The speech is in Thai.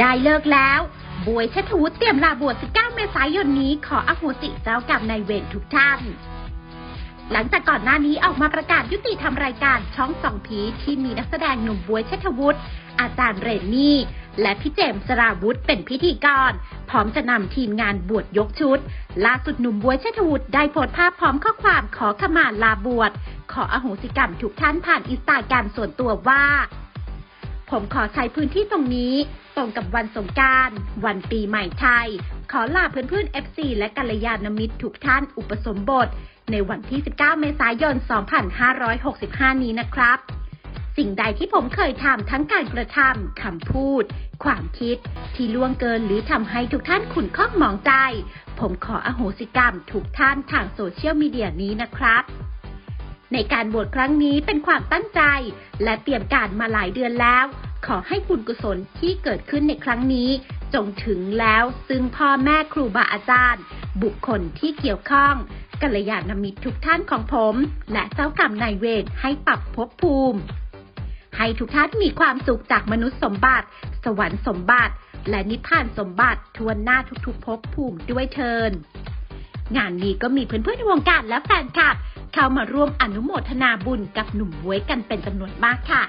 ได้เลิกแล้ว บวยเชษฐวุฒิเตรียมลาบวช 19 เมษายนนี้ ขออโหสิเจ้ากรรมนายเวรทุกท่าน หลังจากก่อนหน้านี้ออกมาประกาศยุติทำรายการช่องสองผีที่มีนักแสดงหนุ่มบวยเชษฐวุฒิ อาจารย์เรนนี่ และพี่เจมส์สราวุธเป็นพิธีกร พร้อมจะนำทีมงานบวชยกชุด ล่าสุดหนุ่มบวยเชษฐวุฒิได้โพสต์ภาพพร้อมข้อความขอขมาลาบวช ขออโหสิกรรมทุกท่านผ่านอินสตาแกรมส่วนตัวว่า ผมขอใช้พื้นที่ตรงนี้ ตรงกับวันสงการวันปีใหม่ไทย ขอลาเพื่อนๆ FC และกัลยาณมิตรทุกท่านอุปสมบท ในวันที่ 19 เมษายน 2565 นี้นะครับ สิ่งใดที่ผมเคยทำทั้งการกระทำคำพูด ความคิด ที่ล่วงเกินหรือทำให้ทุกท่านขุนข้องหมองใจ ผมขออโหสิกรรมทุกท่านทางโซเชียลมีเดียนี้นะครับ ในการบวชครั้งนี้เป็นความตั้งใจ และเตรียมการมาหลายเดือนแล้ว ขอให้บุญกุศลที่เกิดขึ้นในครั้งนี้ จงถึงแล้วซึ่งพ่อแม่ครูบาอาจารย์ บุคคลที่เกี่ยวข้องกัลยาณมิตรทุกท่านของผม และเจ้ากรรมนายเวรให้ปรับภพภูมิ ให้ทุกท่านมีความสุขจากมนุษย์สมบัติ สวรรค์สมบัติ และนิพพานสมบัติทวนหน้าทุกๆภพภูมิด้วยเทินงานนี้ก็มีเพื่อนๆในวงการและแฟนคลับ เข้ามาร่วมอนุโมทนาบุญกับหนุ่มบวยกันเป็นจำนวนมากค่ะ